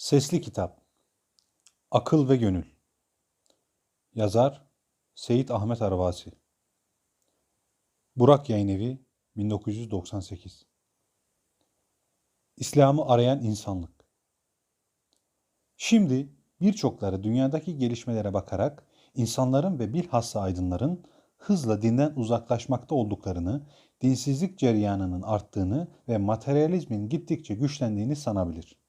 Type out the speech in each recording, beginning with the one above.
Sesli Kitap Akıl ve Gönül. Yazar Seyit Ahmet Arvasi. Burak Yayınevi 1998 İslam'ı arayan insanlık. Şimdi birçokları dünyadaki gelişmelere bakarak insanların ve bilhassa aydınların hızla dinden uzaklaşmakta olduklarını, dinsizlik ceryanının arttığını ve materyalizmin gittikçe güçlendiğini sanabilir.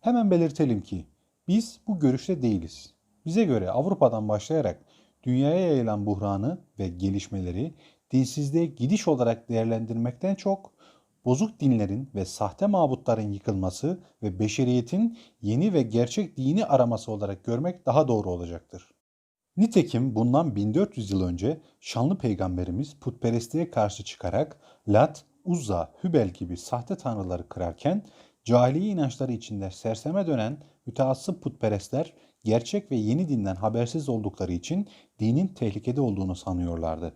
Hemen belirtelim ki biz bu görüşte değiliz. Bize göre Avrupa'dan başlayarak dünyaya yayılan buhranı ve gelişmeleri dinsizliğe gidiş olarak değerlendirmekten çok bozuk dinlerin ve sahte mabutların yıkılması ve beşeriyetin yeni ve gerçek dini araması olarak görmek daha doğru olacaktır. Nitekim bundan 1400 yıl önce şanlı peygamberimiz putperestliğe karşı çıkarak Lat, Uzza, Hübel gibi sahte tanrıları kırarken cahiliye inançları içinde serseme dönen müteassıp putperestler gerçek ve yeni dinden habersiz oldukları için dinin tehlikede olduğunu sanıyorlardı.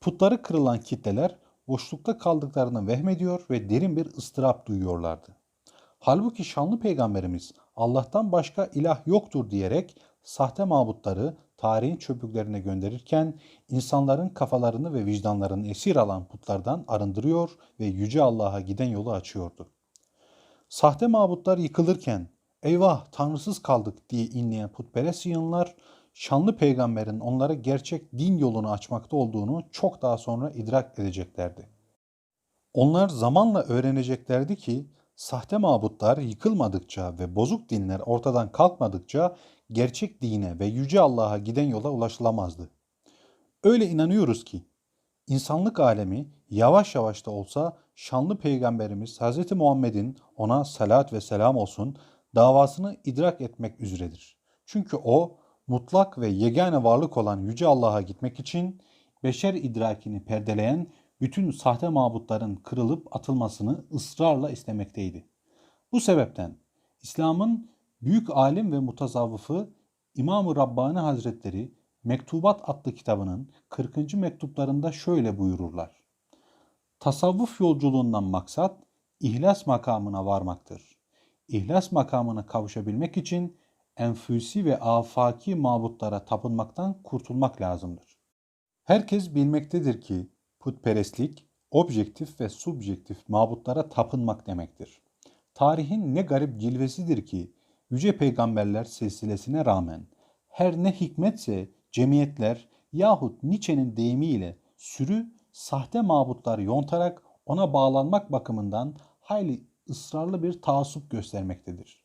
Putları kırılan kitleler boşlukta kaldıklarını vehmediyor ve derin bir ıstırap duyuyorlardı. Halbuki şanlı peygamberimiz Allah'tan başka ilah yoktur diyerek sahte mabutları tarihin çöplüklerine gönderirken insanların kafalarını ve vicdanlarını esir alan putlardan arındırıyor ve yüce Allah'a giden yolu açıyordu. Sahte mabutlar yıkılırken eyvah tanrısız kaldık diye inleyen putperest yığınlar şanlı peygamberin onlara gerçek din yolunu açmakta olduğunu çok daha sonra idrak edeceklerdi. Onlar zamanla öğreneceklerdi ki sahte mabutlar yıkılmadıkça ve bozuk dinler ortadan kalkmadıkça gerçek dine ve yüce Allah'a giden yola ulaşılamazdı. Öyle inanıyoruz ki insanlık alemi yavaş yavaş da olsa şanlı peygamberimiz Hz. Muhammed'in ona salat ve selam olsun davasını idrak etmek üzeredir. Çünkü o mutlak ve yegane varlık olan Yüce Allah'a gitmek için beşer idrakini perdeleyen bütün sahte mabutların kırılıp atılmasını ısrarla istemekteydi. Bu sebepten İslam'ın büyük alim ve mutazavvıfı İmam-ı Rabbani Hazretleri Mektubat adlı kitabının 40. mektuplarında şöyle buyururlar. Tasavvuf yolculuğundan maksat ihlas makamına varmaktır. İhlas makamına kavuşabilmek için enfüsi ve afaki mabutlara tapınmaktan kurtulmak lazımdır. Herkes bilmektedir ki putperestlik objektif ve subjektif mabutlara tapınmak demektir. Tarihin ne garip cilvesidir ki yüce peygamberler silsilesine rağmen her ne hikmetse cemiyetler yahut Nietzsche'nin deyimiyle sürü sahte mabutlar yontarak ona bağlanmak bakımından hayli ısrarlı bir taassup göstermektedir.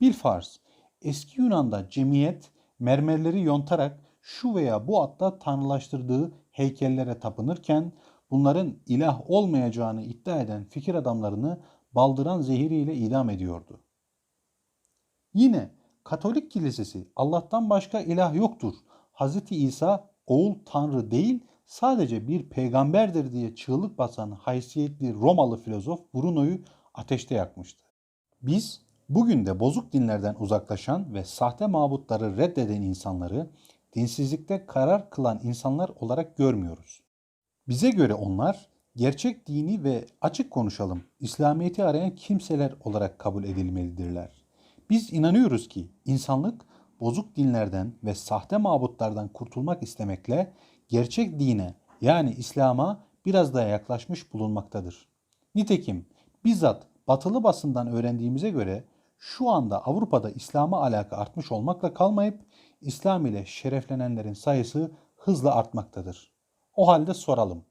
Bir farz, eski Yunan'da cemiyet mermerleri yontarak şu veya bu atta tanrılaştırdığı heykellere tapınırken bunların ilah olmayacağını iddia eden fikir adamlarını baldıran zehiriyle idam ediyordu. Yine Katolik kilisesi Allah'tan başka ilah yoktur. Hz. İsa oğul tanrı değil sadece bir peygamberdir diye çığlık basan haysiyetli Romalı filozof Bruno'yu ateşte yakmıştı. Biz bugün de bozuk dinlerden uzaklaşan ve sahte mabutları reddeden insanları dinsizlikte karar kılan insanlar olarak görmüyoruz. Bize göre onlar gerçek dini ve açık konuşalım İslamiyet'i arayan kimseler olarak kabul edilmelidirler. Biz inanıyoruz ki insanlık bozuk dinlerden ve sahte mabutlardan kurtulmak istemekle gerçek dine yani İslam'a biraz daha yaklaşmış bulunmaktadır. Nitekim bizzat batılı basından öğrendiğimize göre şu anda Avrupa'da İslam'a alaka artmış olmakla kalmayıp İslam ile şereflenenlerin sayısı hızla artmaktadır. O halde soralım.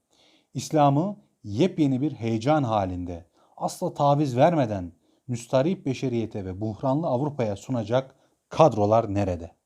İslam'ı yepyeni bir heyecan halinde, asla taviz vermeden müstarip beşeriyete ve buhranlı Avrupa'ya sunacak kadrolar nerede?